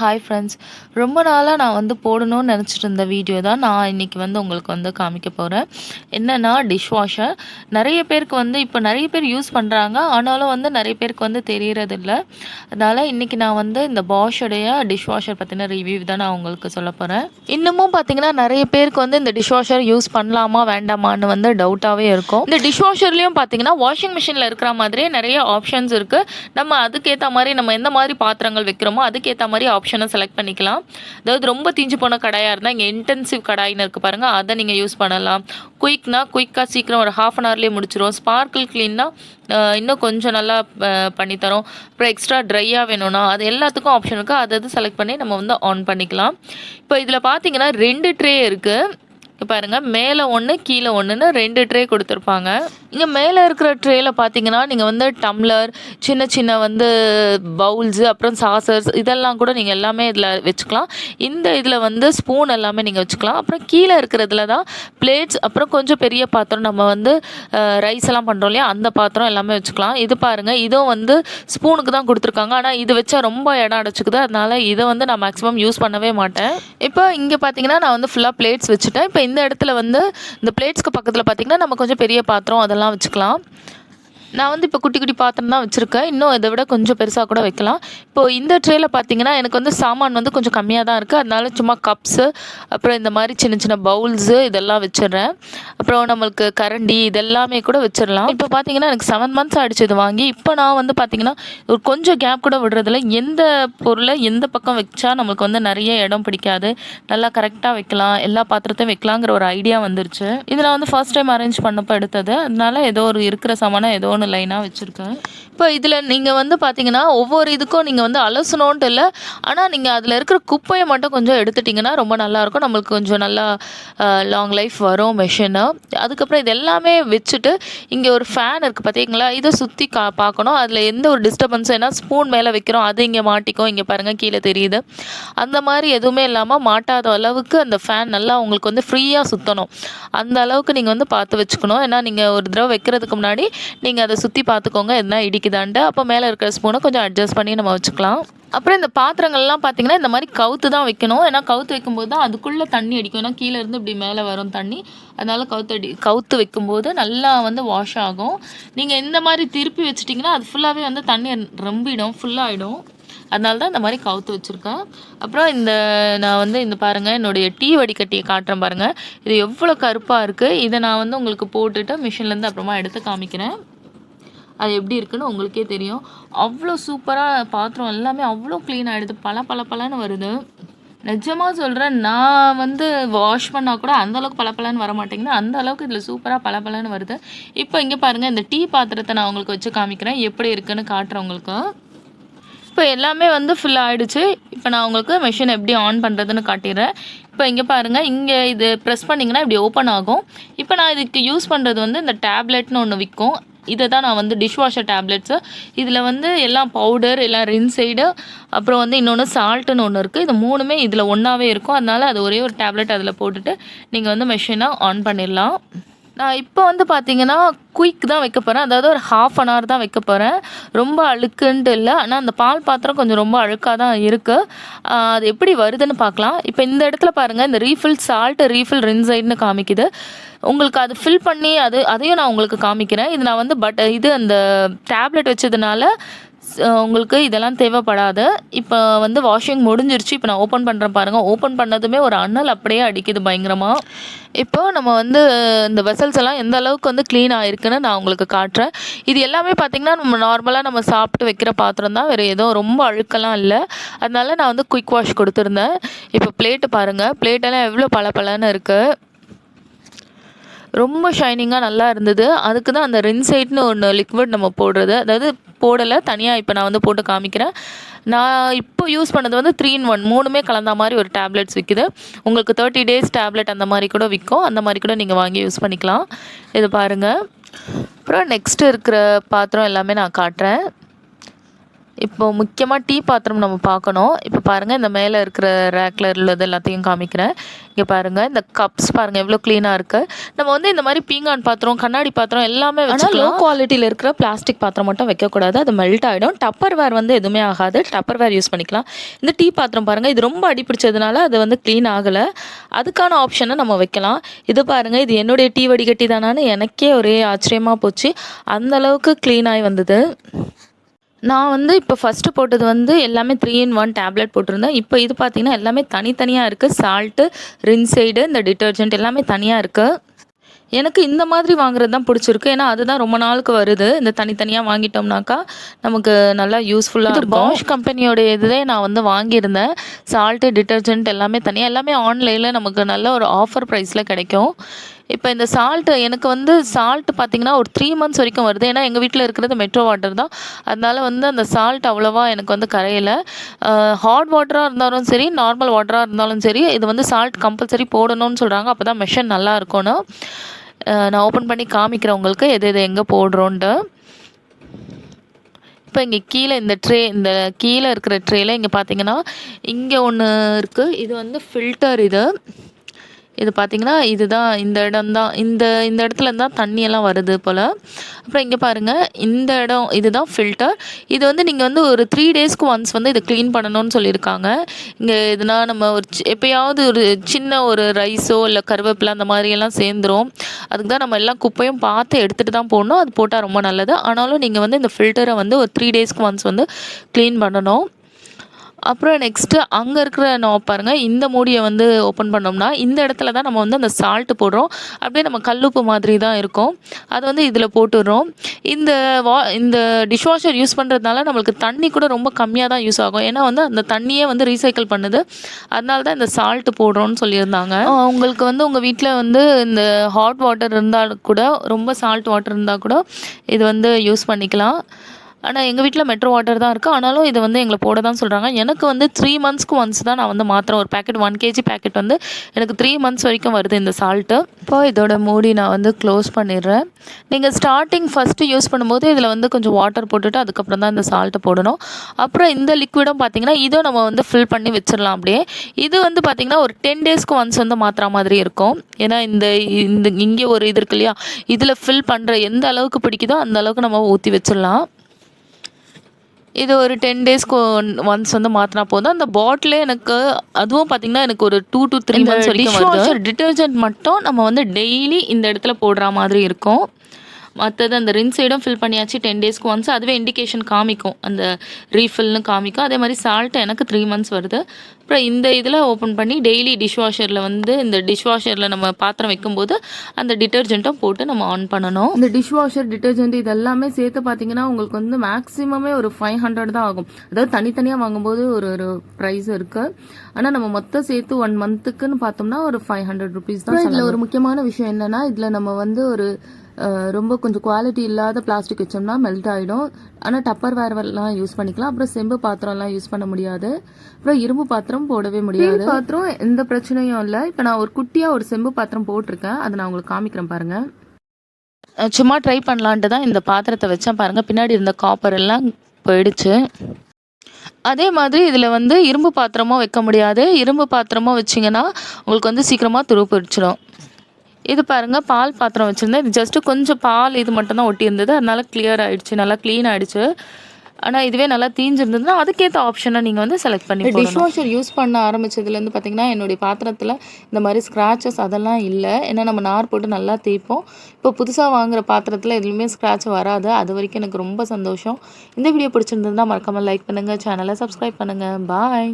Hi friends ரொம்ப நாளாக நான் வந்து போடணும்னு நினச்சிட்டு இருந்த வீடியோ தான் நான் இன்றைக்கி வந்து உங்களுக்கு வந்து காமிக்க போகிறேன் என்னென்னா டிஷ் வாஷர் நிறைய பேருக்கு வந்து இப்போ நிறைய பேர் யூஸ் பண்ணுறாங்க ஆனாலும் வந்து நிறைய பேருக்கு வந்து தெரியறதில்ல. அதனால் இன்றைக்கி நான் வந்து இந்த பாஷுடைய டிஷ் வாஷர் பற்றின ரிவ்யூ தான் நான் உங்களுக்கு சொல்ல போகிறேன் இன்னமும் பார்த்தீங்கன்னா நிறைய பேருக்கு வந்து இந்த டிஷ் வாஷர் யூஸ் பண்ணலாமா வேண்டாமான்னு வந்து டவுட்டாகவே இருக்கும். இந்த டிஷ் வாஷர்லேயும் பார்த்தீங்கன்னா வாஷிங் மிஷினில் இருக்கிற மாதிரியே நிறைய ஆப்ஷன்ஸ் இருக்குது நம்ம அதுக்கேற்ற மாதிரி நம்ம எந்த மாதிரி பாத்திரங்கள் வைக்கிறோமோ அதுக்கேற்ற மாதிரி ஆப்ஷனை செலக்ட் பண்ணிக்கலாம். அதாவது ரொம்ப தீஞ்சு போன கடாயாக இருந்தால் இங்கே இன்டென்சிவ் கடாயின்னு இருக்குது பாருங்கள் அதை நீங்கள் யூஸ் பண்ணலாம். குயிக்னா குயிக்காக சீக்கிரம் ஒரு ஹாஃப் அன் ஹவர்லேயே முடிச்சிடும் ஸ்பார்க்கிள் க்ளீன்னா இன்னும் கொஞ்சம் நல்லா பண்ணித்தரோம் அப்புறம் எக்ஸ்ட்ரா ட்ரையாக வேணும்னா அது எல்லாத்துக்கும் ஆப்ஷன் இருக்குது அதை அது செலக்ட் பண்ணி நம்ம வந்து ஆன் பண்ணிக்கலாம். இப்போ இதில் பார்த்தீங்கன்னா ரெண்டு ட்ரே இருக்குது இங்கே பாருங்கள் மேலே ஒன்று கீழே ஒன்றுன்னு ரெண்டு ட்ரே கொடுத்துருப்பாங்க. இங்கே மேலே இருக்கிற ட்ரேயில் பார்த்தீங்கன்னா நீங்கள் வந்து டம்ளர் சின்ன சின்ன வந்து பவுல்ஸு அப்புறம் சாசர்ஸ் இதெல்லாம் கூட நீங்கள் எல்லாமே இதில் வச்சுக்கலாம். இந்த இதில் வந்து ஸ்பூன் எல்லாமே நீங்கள் வச்சுக்கலாம். அப்புறம் கீழே இருக்கிறதுல தான் பிளேட்ஸ் அப்புறம் கொஞ்சம் பெரிய பாத்திரம் நம்ம வந்து ரைஸ் எல்லாம் பண்ணுறோம் இல்லையா அந்த பாத்திரம் எல்லாமே வச்சுக்கலாம். இது பாருங்கள் இதுவும் வந்து ஸ்பூனுக்கு தான் கொடுத்துருக்காங்க. ஆனால் இது வச்சா ரொம்ப இடம் அடைச்சிக்குது. அதனால இதை வந்து நான் மேக்ஸிமம் யூஸ் பண்ணவே மாட்டேன். இப்போ இங்கே பார்த்தீங்கன்னா நான் வந்து ஃபுல்லாக பிளேட்ஸ் வச்சுட்டேன். இப்போ இந்த இடத்துல வந்து இந்த பிளேட்ஸ்க்கு பக்கத்தில் பார்த்தீங்கன்னா நம்ம கொஞ்சம் பெரிய பாத்திரம் அதெல்லாம் வச்சுக்கலாம். நான் வந்து இப்போ குட்டி குட்டி பாத்திரம் தான் வச்சுருக்கேன். இன்னும் இதை விட கொஞ்சம் பெருசாக கூட வைக்கலாம். இப்போது இந்த ட்ரேயில் பார்த்தீங்கன்னா எனக்கு வந்து சாமான் வந்து கொஞ்சம் கம்மியாக தான் இருக்குது அதனால சும்மா கப்ஸு அப்புறம் இந்த மாதிரி சின்ன சின்ன பவுல்ஸு இதெல்லாம் வச்சிடுறேன். அப்புறம் நம்மளுக்கு கரண்டி இதெல்லாமே கூட வச்சிடலாம். இப்போ பார்த்தீங்கன்னா எனக்கு செவன் மந்த்ஸ் ஆயிடுச்சு இது வாங்கி. இப்போ நான் வந்து பார்த்தீங்கன்னா ஒரு கொஞ்சம் கேப் கூட விடுறதில்ல. எந்த பொருளை எந்த பக்கம் வச்சா நம்மளுக்கு வந்து நிறைய இடம் பிடிக்காது. நல்லா கரெக்டாக வைக்கலாம். எல்லா பாத்திரத்தையும் வைக்கலாங்கிற ஒரு ஐடியா வந்துருச்சு. இது நான் வந்து ஃபர்ஸ்ட் டைம் அரேஞ்ச் பண்ணப்போ எடுத்தது. அதனால ஏதோ ஒரு இருக்கிற சாமானம் ஏதோ ஒன்று லைனாக வச்சுருக்கேன். இப்போ இதில் நீங்கள் வந்து பார்த்தீங்கன்னா ஒவ்வொரு இதுக்கும் நீங்கள் வந்து அலசணுன்ட்டு இல்லை. ஆனால் நீங்கள் அதில் இருக்கிற குப்பையை மட்டும் கொஞ்சம் எடுத்துட்டிங்கன்னா ரொம்ப நல்லாயிருக்கும் நம்மளுக்கு கொஞ்சம் நல்லா லாங் லைஃப் வரும் மெஷினு அதுக்கப்புறம் இது எல்லாமே வச்சுட்டு இங்கே ஒரு ஃபேன் இருக்குது பார்த்தீங்களா இதை சுற்றி கா பார்க்கணும் அதில் எந்த ஒரு டிஸ்டர்பன்ஸும் ஏன்னா ஸ்பூன் மேலே வைக்கிறோம். அது இங்கே மாட்டிக்கும். இங்கே பாருங்கள் கீழே தெரியுது. அந்த மாதிரி எதுவுமே இல்லாமல் மாட்டாத அளவுக்கு அந்த ஃபேன் நல்லா உங்களுக்கு வந்து ஃப்ரீயாக சுற்றணும் அந்த அளவுக்கு நீங்கள் வந்து பார்த்து வச்சுக்கணும். ஏன்னா நீங்கள் ஒரு தடவை வைக்கிறதுக்கு முன்னாடி நீங்கள் அதை சுற்றி பார்த்துக்கோங்க. எதுனா இடிக்குதான்ட்டு அப்போ மேலே இருக்கிற ஸ்பூனை கொஞ்சம் அட்ஜஸ்ட் பண்ணி நம்ம வச்சுக்கலாம். அப்புறம் இந்த பாத்திரங்கள்லாம் பார்த்தீங்கன்னா இந்த மாதிரி கவுத்து தான் வைக்கணும். ஏன்னா கவுத்து வைக்கும்போது தான் அதுக்குள்ளே தண்ணி அடிக்கும். ஏன்னா கீழே இருந்து இப்படி மேலே வரும் தண்ணி. அதனால கவுத்து அடி கவுத்து வைக்கும்போது நல்லா வந்து வாஷ் ஆகும். நீங்கள் இந்த மாதிரி திருப்பி வச்சிட்டிங்கன்னா அது ஃபுல்லாகவே வந்து தண்ணி ரொம்பிடும். ஃபுல்லாகிடும் அதனால தான் இந்த மாதிரி கவுத்து வச்சுருக்கேன். அப்புறம் இந்த நான் வந்து இந்த பாருங்கள் என்னுடைய டீ வடிகட்டியை காட்டுறேன் பாருங்கள் இது எவ்வளோ கருப்பாக இருக்குது இதை நான் வந்து உங்களுக்கு போட்டுட்டு மிஷின்லேருந்து அப்புறமா எடுத்து காமிக்கிறேன். அது எப்படி இருக்குன்னு உங்களுக்கே தெரியும். அவ்வளோ சூப்பராக பாத்திரம் எல்லாமே அவ்வளோ க்ளீன் ஆகிடுது பல பல பலன்னு வருது. நிஜமாக சொல்கிறேன் நான் வந்து வாஷ் பண்ணால் கூட அந்தளவுக்கு பளபளன்னு வர மாட்டேங்குது. அந்த அளவுக்கு இதில் சூப்பராக பளபளன்னு வருது. இப்போ இங்கே பாருங்கள் இந்த டீ பாத்திரத்தை நான் உங்களுக்கு வச்சு காமிக்கிறேன். எப்படி இருக்குன்னு காட்டுறேன் உங்களுக்கு. இப்போ எல்லாமே வந்து ஃபில் ஆகிடுச்சு இப்போ நான் உங்களுக்கு மிஷின் எப்படி ஆன் பண்ணுறதுன்னு காட்டிடுறேன். இப்போ இங்கே பாருங்கள் இங்கே இது ப்ரெஸ் பண்ணிங்கன்னா இப்படி ஓப்பன் ஆகும். இப்போ நான் இதுக்கு யூஸ் பண்ணுறது வந்து இந்த டேப்லெட்னு ஒன்று விற்கும் இதை தான் நான் வந்து டிஷ் வாஷர் டேப்லெட்ஸு இதில் வந்து எல்லாம் பவுடர் எல்லாம் ரின்சைடு அப்புறம் வந்து இன்னொன்று சால்ட்டுன்னு ஒன்று இருக்குது இது மூணுமே இதில் ஒன்றாவே இருக்கும். அதனால அது ஒரே ஒரு டேப்லெட் அதில் போட்டுட்டு நீங்கள் வந்து மெஷினை ஆன் பண்ணிடலாம். நான் இப்போ வந்து பார்த்தீங்கன்னா குயிக் தான் வைக்க போகிறேன் அதாவது ஒரு ஹாஃப் அன் ஹவர் தான் வைக்க போகிறேன் ரொம்ப அழுக்குன்ட்டு இல்லை. ஆனால் அந்த பால் பாத்திரம் கொஞ்சம் ரொம்ப அழுக்காக தான் இருக்குது அது எப்படி வருதுன்னு பார்க்கலாம் இப்போ இந்த இடத்துல பாருங்கள் இந்த ரீஃபில் சால்ட் ரீஃபில் ரின்சைட்னு காமிக்குது. உங்களுக்கு அது ஃபில் பண்ணி அது அதையும் நான் உங்களுக்கு காமிக்கிறேன். இது நான் வந்து பட் இது அந்த டேப்லெட் வச்சதுனால உங்களுக்கு இதெல்லாம் தேவைப்படாது. இப்போ வந்து வாஷிங் முடிஞ்சிருச்சு. இப்போ நான் ஓப்பன் பண்ணுறேன் பாருங்கள் ஓப்பன் பண்ணதுமே ஒரு அனல் அப்படியே அடிக்குது பயங்கரமாக இப்போ நம்ம வந்து இந்த வெசல்ஸ் எல்லாம் எந்த அளவுக்கு வந்து க்ளீன் ஆகிருக்குன்னு நான் உங்களுக்கு காட்டுறேன். இது எல்லாமே பார்த்திங்கன்னா நம்ம நார்மலாக நம்ம சாப்பிட்டு வைக்கிற பாத்திரம் தான். வேறு எதுவும் ரொம்ப அழுக்கெல்லாம் இல்லை. அதனால நான் வந்து குயிக் வாஷ் கொடுத்துருந்தேன். இப்போ பிளேட்டு பாருங்கள் பிளேட்டெல்லாம் எவ்வளோ பளபளன்னு இருக்குது ரொம்ப ஷைனிங்காக நல்லா இருந்தது. அதுக்கு தான் அந்த ரின்சைட்னு ஒன்று லிக்விட் நம்ம போடுறது. அதாவது போடலை தனியாக இப்போ நான் வந்து போட்டு காமிக்கிறேன். நான் இப்போ யூஸ் பண்ணது வந்து த்ரீ இன் ஒன் மூணுமே கலந்த மாதிரி ஒரு டேப்லெட்ஸ் விற்குது உங்களுக்கு தேர்ட்டி டேஸ் டேப்லெட் அந்த மாதிரி கூட விற்கும் அந்த மாதிரி கூட நீங்கள் வாங்கி யூஸ் பண்ணிக்கலாம். இது பாருங்கள் அப்புறம் நெக்ஸ்ட் இருக்கிற பாத்திரம் எல்லாமே நான் காட்டுறேன். இப்போ முக்கியமாக டீ பாத்திரம் நம்ம பார்க்கணும். இப்போ பாருங்கள் இந்த மேலே இருக்கிற ரேக்கில் உள்ளது எல்லாத்தையும் காமிக்கிறேன். இங்கே பாருங்கள் இந்த கப்ஸ் பாருங்கள் எவ்வளோ க்ளீனாக இருக்குது நம்ம வந்து இந்த மாதிரி பீங்கான் பாத்திரம் கண்ணாடி பாத்திரம் எல்லாமே வச்சுக்கலாம். லோ குவாலிட்டியில் இருக்கிற பிளாஸ்டிக் பாத்திரம் மட்டும் வைக்கக்கூடாது. அது மெல்ட் ஆகிடும் டப்பர் வேர் வந்து எதுவுமே ஆகாது. டப்பர் வேர் யூஸ் பண்ணிக்கலாம். இந்த டீ பாத்திரம் பாருங்கள் இது ரொம்ப அடிப்பிடிச்சதுனால அது வந்து க்ளீன் ஆகலை. அதுக்கான ஆப்ஷனை நம்ம வைக்கலாம். இது பாருங்கள் இது என்னுடைய டீ வடிகட்டி தானான்னு எனக்கே ஒரே ஆச்சரியமாக போச்சு. அந்த அளவுக்கு க்ளீன் ஆகி வந்தது. நான் வந்து இப்போ ஃபஸ்ட்டு போட்டது வந்து எல்லாமே த்ரீ இன் ஒன் டேப்லெட் போட்டிருந்தேன். இப்போ இது பார்த்தீங்கன்னா எல்லாமே தனித்தனியாக இருக்குது சால்ட்டு ரின்சைடு இந்த டிட்டர்ஜென்ட் எல்லாமே தனியாக இருக்குது எனக்கு இந்த மாதிரி வாங்குறது தான் பிடிச்சிருக்கு. ஏன்னா அதுதான் ரொம்ப நாளுக்கு வருது. இந்த தனித்தனியாக வாங்கிட்டோம்னாக்கா நமக்கு நல்லா யூஸ்ஃபுல்லாக இருக்கும். பாஷ் கம்பெனியோட இதுவே நான் வந்து வாங்கியிருந்தேன். சால்ட்டு டிட்டர்ஜென்ட் எல்லாமே தனியாக எல்லாமே ஆன்லைனில் நமக்கு நல்ல ஒரு ஆஃபர் ப்ரைஸில் கிடைக்கும். இப்போ இந்த சால்ட்டு எனக்கு வந்து சால்ட் பார்த்தீங்கன்னா ஒரு த்ரீ மந்த்ஸ் வரைக்கும் வருது. ஏன்னா எங்கள் வீட்டில் இருக்கிறது மெட்ரோ வாட்டர் தான். அதனால் வந்து அந்த சால்ட் அவ்வளோவா எனக்கு வந்து கரையலை. ஹாட் வாட்டராக இருந்தாலும் சரி நார்மல் வாட்டராக இருந்தாலும் சரி இது வந்து சால்ட் கம்பல்சரி போடணும்னு சொல்கிறாங்க அப்போ தான் மெஷின் நல்லா இருக்கும்னு நான் ஓப்பன் பண்ணி காமிக்கிறேன் உங்களுக்கு. எது எது எங்கே போடுறோன்ட்டு. இப்போ இங்கே கீழே இந்த ட்ரே இந்த கீழே இருக்கிற ட்ரேயில் இங்கே பார்த்தீங்கன்னா இங்கே ஒன்று இருக்குது இது வந்து ஃபில்டர் இது. இது பார்த்தீங்கன்னா இதுதான் இந்த இடம் தான் இந்த இந்த இடத்துல தான் தண்ணியெல்லாம் வருது போல். அப்புறம் இங்கே பாருங்கள் இந்த இடம் இதுதான் ஃபில்டர் இது வந்து நீங்கள் வந்து ஒரு த்ரீ டேஸ்க்கு ஒன்ஸ் வந்து இதை க்ளீன் பண்ணணும்னு சொல்லியிருக்காங்க. இங்கே இதுனா நம்ம ஒரு சி- எப்பயாவது ஒரு சின்ன ஒரு ரைஸோ இல்லை கருவேப்பிலை அந்த மாதிரியெல்லாம் சேர்ந்துரும். அதுக்கு தான் நம்ம எல்லாம் குப்பையும் பார்த்து எடுத்துகிட்டு தான் போடணும். அது போட்டால் ரொம்ப நல்லது. ஆனாலும் நீங்கள் வந்து இந்த ஃபில்டரை வந்து ஒரு த்ரீ டேஸ்க்கு ஒன்ஸ் வந்து க்ளீன் பண்ணணும். அப்புறம் நெக்ஸ்ட்டு அங்கே இருக்கிற நான் பாருங்கள் இந்த மூடியை வந்து ஓப்பன் பண்ணோம்னா இந்த இடத்துல தான் நம்ம வந்து அந்த சால்ட்டு போடுறோம். அப்படியே நம்ம கல்லுப்பு மாதிரி தான் இருக்கும். அது வந்து இதில் போட்டுடுறோம். இந்த வா இந்த டிஷ்வாஷர் யூஸ் பண்ணுறதுனால நம்மளுக்கு தண்ணி கூட ரொம்ப கம்மியாக தான் யூஸ் ஆகும். ஏன்னா வந்து அந்த தண்ணியே வந்து ரீசைக்கிள் பண்ணுது. அதனால தான் இந்த சால்ட்டு போடுறோம்னு சொல்லியிருந்தாங்க. உங்களுக்கு வந்து உங்கள் வீட்டில் வந்து இந்த ஹாட் வாட்டர் இருந்தால் கூட ரொம்ப சால்ட் வாட்டர் இருந்தால் கூட இது வந்து யூஸ் பண்ணிக்கலாம். ஆனால் எங்கள் வீட்டில் மெட்ரோ வாட்டர் தான் இருக்குது ஆனாலும் இது வந்து எங்களை போட தான் சொல்கிறாங்க எனக்கு வந்து த்ரீ மந்த்ஸ்க்கு ஒன்ஸ் தான் நான் வந்து மாத்திரம் ஒரு பேக்கெட் ஒன் கேஜி பேக்கெட் வந்து எனக்கு த்ரீ மந்த்ஸ் வரைக்கும் வருது இந்த சால்ட்டு இப்போ இதோட மூடி நான் வந்து க்ளோஸ் பண்ணிடுறேன். நீங்கள் ஸ்டார்டிங் ஃபஸ்ட்டு யூஸ் பண்ணும்போது இதில் வந்து கொஞ்சம் வாட்டர் போட்டுட்டு அதுக்கப்புறம் தான் இந்த சால்ட்டை போடணும். அப்புறம் இந்த லிக்விடும் பார்த்தீங்கன்னா இதை நம்ம வந்து ஃபில் பண்ணி வச்சிடலாம் அப்படியே. இது வந்து பார்த்தீங்கன்னா ஒரு டென் டேஸ்க்கு ஒன்ஸ் வந்து மாத்திரா மாதிரி இருக்கும். ஏன்னா இந்த இந்த இங்கே ஒரு இது இருக்கு இல்லையா? இதில் ஃபில் பண்ணுற எந்த அளவுக்கு பிடிக்குதோ அந்த அளவுக்கு நம்ம ஊற்றி வச்சிடலாம். இது ஒரு டென் டேஸ்க்கு ஒன்ஸ் வந்து மாற்றினா போதும். அந்த பாட்டிலே எனக்கு அதுவும் பார்த்தீங்கன்னா எனக்கு ஒரு டூ டு த்ரீ மந்த்ஸ் வரைக்கும் டிட்டர்ஜென்ட் மட்டும் நம்ம வந்து டெய்லி இந்த இடத்துல போடுற மாதிரி இருக்கும். மற்றது அந்த ரின் சைடும் ஃபில் பண்ணியாச்சு டென் டேஸ்க்கு ஒன்ஸ் அதுவே இண்டிகேஷன் காமிக்கும். அந்த ரீஃபில்னு காமிக்கும். அதே மாதிரி சால்ட் எனக்கு த்ரீ மந்த்ஸ் வருது. அப்புறம் இந்த இதில் ஓப்பன் பண்ணி டெய்லி டிஷ்வாஷரில் வந்து இந்த டிஷ்வாஷரில் நம்ம பாத்திரம் வைக்கும்போது அந்த டிட்டர்ஜென்ட்டும் போட்டு நம்ம ஆன் பண்ணணும். இந்த டிஷ்வாஷர் டிட்டர்ஜென்ட் இது எல்லாமே சேர்த்து பார்த்தீங்கன்னா உங்களுக்கு வந்து மேக்ஸிமமே ஒரு ஃபைவ் ஹண்ட்ரட் தான் ஆகும். அதாவது தனித்தனியாக வாங்கும்போது ஒரு ஒரு ப்ரைஸ் இருக்கு. ஆனால் நம்ம மொத்தம் சேர்த்து ஒன் மந்த்துக்குன்னு பார்த்தோம்னா ஒரு ஃபைவ் ஹண்ட்ரட் ருபீஸ் தான் இதில் ஒரு முக்கியமான விஷயம் என்னன்னா இதில் நம்ம வந்து ஒரு ரொம்ப கொஞ்சம் குவாலிட்டி இல்லாத பிளாஸ்டிக் வச்சோம்னா மெல்ட் ஆகிடும் ஆனால் டப்பர் வேர்லாம் யூஸ் பண்ணிக்கலாம். அப்புறம் செம்பு பாத்திரம்லாம் யூஸ் பண்ண முடியாது. அப்புறம் இரும்பு பாத்திரம் போடவே முடியாது. பாத்திரம் எந்த பிரச்சனையும் இல்லை. இப்போ நான் ஒரு குட்டியாக ஒரு செம்பு பாத்திரம் போட்டிருக்கேன். அதை நான் உங்களுக்கு காமிக்கிறேன் பாருங்க. அஹ் சும்மா ட்ரை பண்ணலான்ட்டு தான் இந்த பாத்திரத்தை வச்சேன் பாருங்கள் பின்னாடி இருந்த காப்பர் எல்லாம் போயிடுச்சு. அதே மாதிரி இதில் வந்து இரும்பு பாத்திரமும் வைக்க முடியாது. இரும்பு பாத்திரமும் வச்சிங்கன்னா உங்களுக்கு வந்து சீக்கிரமாக துரு பிடிச்சிடும் இது பாருங்கள் பால் பாத்திரம் வச்சுருந்தேன். இது ஜஸ்ட்டு கொஞ்சம் பால் இது மட்டும் தான் ஒட்டி இருந்தது அதனால கிளியர் ஆயிடுச்சு நல்லா க்ளீன் ஆயிடுச்சு. ஆனால் இதுவே நல்லா தீஞ்சிருந்ததுன்னா அதுக்கேற்ற ஆப்ஷனை நீங்கள் வந்து செலக்ட் பண்ணி டிஷ்வாஷர் யூஸ் பண்ண ஆரம்பிச்சதுலேருந்து பார்த்தீங்கன்னா என்னுடைய பாத்திரத்தில் இந்த மாதிரி ஸ்க்ராச்சஸ் அதெல்லாம் இல்லை. ஏன்னா நம்ம நார் போட்டு நல்லா தேய்ப்போம். இப்போ புதுசாக வாங்குற பாத்திரத்தில் எதுலையுமே ஸ்க்ராட்ச் வராது. அது வரைக்கும் எனக்கு ரொம்ப சந்தோஷம். இந்த வீடியோ பிடிச்சிருந்ததுன்னா மறக்காமல் லைக் பண்ணுங்கள் சேனலை சப்ஸ்கிரைப் பண்ணுங்கள் பாய்